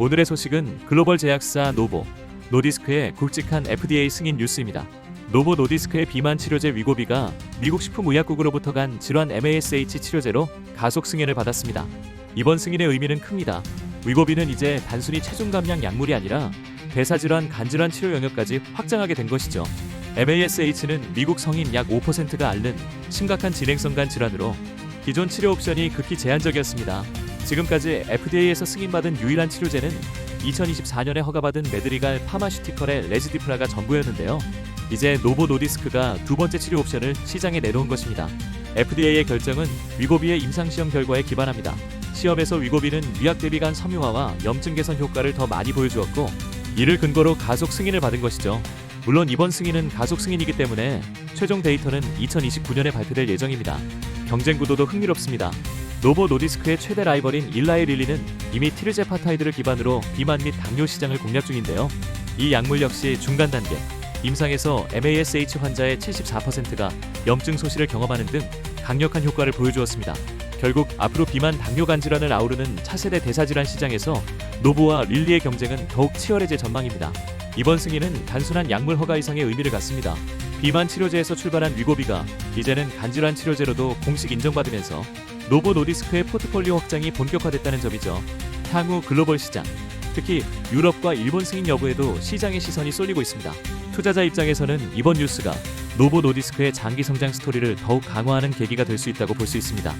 오늘의 소식은 글로벌 제약사 노보, 노디스크의 굵직한 FDA 승인 뉴스입니다. 노보 노디스크의 비만 치료제 위고비가 미국 식품의약국으로부터 간 질환 MASH 치료제로 가속 승인을 받았습니다. 이번 승인의 의미는 큽니다. 위고비는 이제 단순히 체중 감량 약물이 아니라 대사질환, 간질환 치료 영역까지 확장하게 된 것이죠. MASH는 미국 성인 약 5%가 앓는 심각한 진행성 간 질환으로 기존 치료 옵션이 극히 제한적이었습니다. 지금까지 FDA에서 승인받은 유일한 치료제는 2024년에 허가받은 메드리갈 파마슈티컬의 레지디프라가 전부였는데요. 이제 노보 노디스크가 두 번째 치료 옵션을 시장에 내놓은 것입니다. FDA의 결정은 위고비의 임상시험 결과에 기반합니다. 시험에서 위고비는 위약 대비 간 섬유화와 염증 개선 효과를 더 많이 보여주었고 이를 근거로 가속 승인을 받은 것이죠. 물론 이번 승인은 가속 승인이기 때문에 최종 데이터는 2029년에 발표될 예정입니다. 경쟁 구도도 흥미롭습니다. 노보 노디스크의 최대 라이벌인 일라이 릴리는 이미 티르제파타이드를 기반으로 비만 및 당뇨 시장을 공략 중인데요. 이 약물 역시 중간 단계, 임상에서 MASH 환자의 74%가 염증 소실을 경험하는 등 강력한 효과를 보여주었습니다. 결국 앞으로 비만 당뇨 간 질환을 아우르는 차세대 대사질환 시장에서 노보와 릴리의 경쟁은 더욱 치열해질 전망입니다. 이번 승인은 단순한 약물 허가 이상의 의미를 갖습니다. 비만 치료제에서 출발한 위고비가 이제는 간질환 치료제로도 공식 인정받으면서 노보 노디스크의 포트폴리오 확장이 본격화됐다는 점이죠. 향후 글로벌 시장, 특히 유럽과 일본 승인 여부에도 시장의 시선이 쏠리고 있습니다. 투자자 입장에서는 이번 뉴스가 노보 노디스크의 장기 성장 스토리를 더욱 강화하는 계기가 될 수 있다고 볼 수 있습니다.